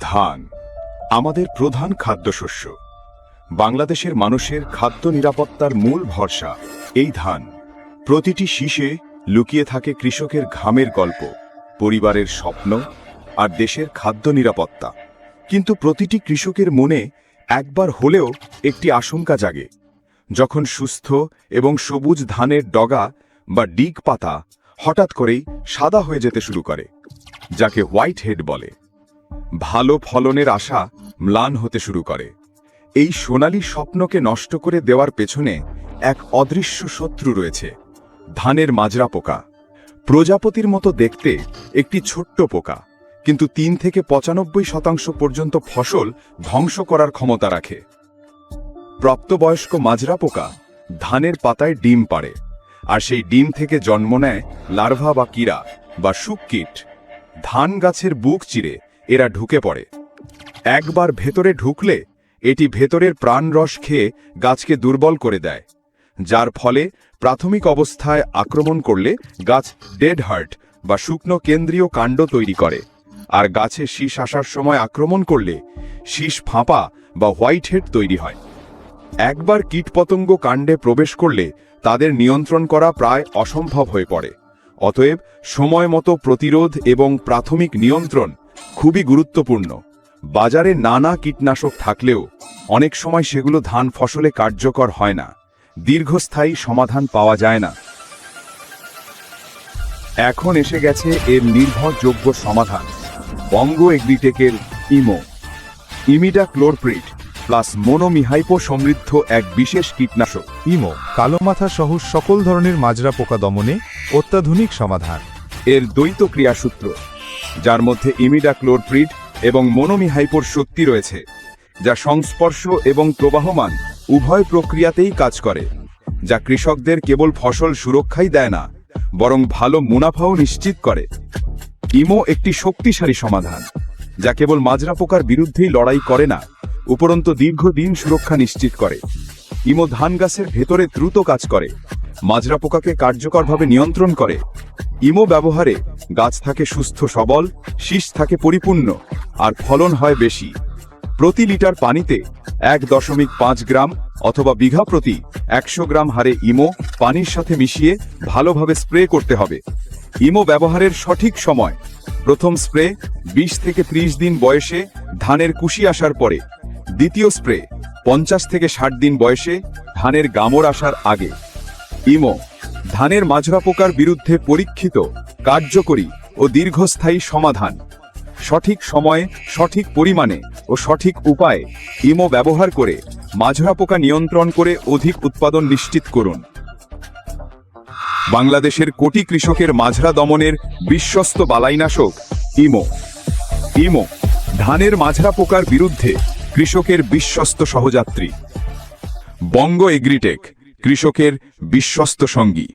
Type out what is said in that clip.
ধান, আমাদের প্রধান খাদ্যশস্য। বাংলাদেশের মানুষের খাদ্য নিরাপত্তার মূল ভরসা এই ধান। প্রতিটি শীষে লুকিয়ে থাকে কৃষকের ঘামের গল্প, পরিবারের স্বপ্ন আর দেশের খাদ্য নিরাপত্তা। কিন্তু প্রতিটি কৃষকের মনে একবার হলেও একটি আশঙ্কা জাগে। যখন সুস্থ এবং সবুজ ধানের ডগা বা ডিগ পাতা হঠাৎ করেই সাদা হয়ে যেতে শুরু করে, যাকে হোয়াইট হেড বলে। ভালো ফলনের আশা ম্লান হতে শুরু করে। এই সোনালী স্বপ্নকে নষ্ট করে দেওয়ার পেছনে এক অদৃশ্য শত্রু রয়েছে, ধানের মাজরা পোকা। প্রজাপতির মতো দেখতে একটি ছোট্ট পোকা, কিন্তু তিন থেকে পঁচানব্বই শতাংশ পর্যন্ত ফসল ধ্বংস করার ক্ষমতা রাখে। প্রাপ্তবয়স্ক মাজরা পোকা ধানের পাতায় ডিম পাড়ে, আর সেই ডিম থেকে জন্ম নেয় লার্ভা বা কীরা বা শুককীট। ধান গাছের বুক চিরে এরা ঢুকে পড়ে। একবার ভেতরে ঢুকলে এটি ভেতরের প্রাণরস খেয়ে গাছকে দুর্বল করে দেয়, যার ফলে প্রাথমিক অবস্থায় আক্রমণ করলে গাছ ডেড হার্ট বা শুকনো কেন্দ্রীয় কাণ্ড তৈরি করে। আর গাছে শীষ আসার সময় আক্রমণ করলে শীষ ফাঁপা বা হোয়াইট হেড তৈরি হয়। একবার কীটপতঙ্গ কাণ্ডে প্রবেশ করলে তাদের নিয়ন্ত্রণ করা প্রায় অসম্ভব হয়ে পড়ে। অতএব সময় মতো প্রতিরোধ এবং প্রাথমিক নিয়ন্ত্রণ খুবই গুরুত্বপূর্ণ। বাজারে নানা কীটনাশক থাকলেও অনেক সময় সেগুলো ধান ফসলে কার্যকর হয় না। দীর্ঘস্থায়ী সমাধান পাওয়া যায় না। এখন এসে গেছে এর নির্ভরযোগ্য সমাধান। বঙ্গ এগ্রিটেকের ইমো। ইমিডা ক্লোরপ্রিট প্লাস মোনোমিহাইপো সমৃদ্ধ এক বিশেষ কীটনাশক। ইমো কালোমাথা সহ সকল ধরনের মাজরা পোকা দমনে অত্যাধুনিক সমাধান। এর দ্বৈত ক্রিয়াসূত্র যার মধ্যে ইমিডা ক্লোরপ্রিট এবং মোনোমিহাইপোর শক্তি রয়েছে, যা সংস্পর্শ এবং প্রবাহমান উভয় প্রক্রিয়াতেই কাজ করে, যা কৃষকদের কেবল ফসল সুরক্ষাই দেয় না, বরং ভালো মুনাফাও নিশ্চিত করে। ইমো একটি শক্তিশালী সমাধান, যা কেবল মাজরা পোকার বিরুদ্ধেই লড়াই করে না, উপরন্ত দীর্ঘদিন সুরক্ষা নিশ্চিত করে। ইমো ধান গাছের ভেতরে দ্রুত কাজ করে, মাজরা পোকাকে কার্যকরভাবে নিয়ন্ত্রণ করে। ইমো ব্যবহারে গাছ থাকে সুস্থ সবল, শীষ থাকে পরিপূর্ণ, আর ফলন হয় বেশি। প্রতি লিটার পানিতে এক দশমিক পাঁচ গ্রাম অথবা বিঘা প্রতি একশো গ্রাম হারে ইমো পানির সাথে মিশিয়ে ভালোভাবে স্প্রে করতে হবে। ইমো ব্যবহারের সঠিক সময়। প্রথম স্প্রে বিশ থেকে ত্রিশ দিন বয়সে ধানের কুশি আসার পরে। দ্বিতীয় স্প্রে পঞ্চাশ থেকে ষাট দিন বয়সে ধানের গামর আসার আগে। ইমো ধানের মাজরা পোকার বিরুদ্ধে পরীক্ষিত, কার্যকরী ও দীর্ঘস্থায়ী সমাধান। সঠিক সময়ে, সঠিক পরিমাণে ও সঠিক উপায়ে ইমো ব্যবহার করে মাজরা পোকা নিয়ন্ত্রণ করে অধিক উৎপাদন নিশ্চিত করুন। বাংলাদেশের কোটি কৃষকের মাজরা দমনের বিশ্বস্ত বালাইনাশক ইমো ইমো ধানের মাজরা পোকার বিরুদ্ধে কৃষকের বিশ্বস্ত সহযাত্রী। বঙ্গ এগ্রিটেক, কৃষকের বিশ্বস্ত সঙ্গী।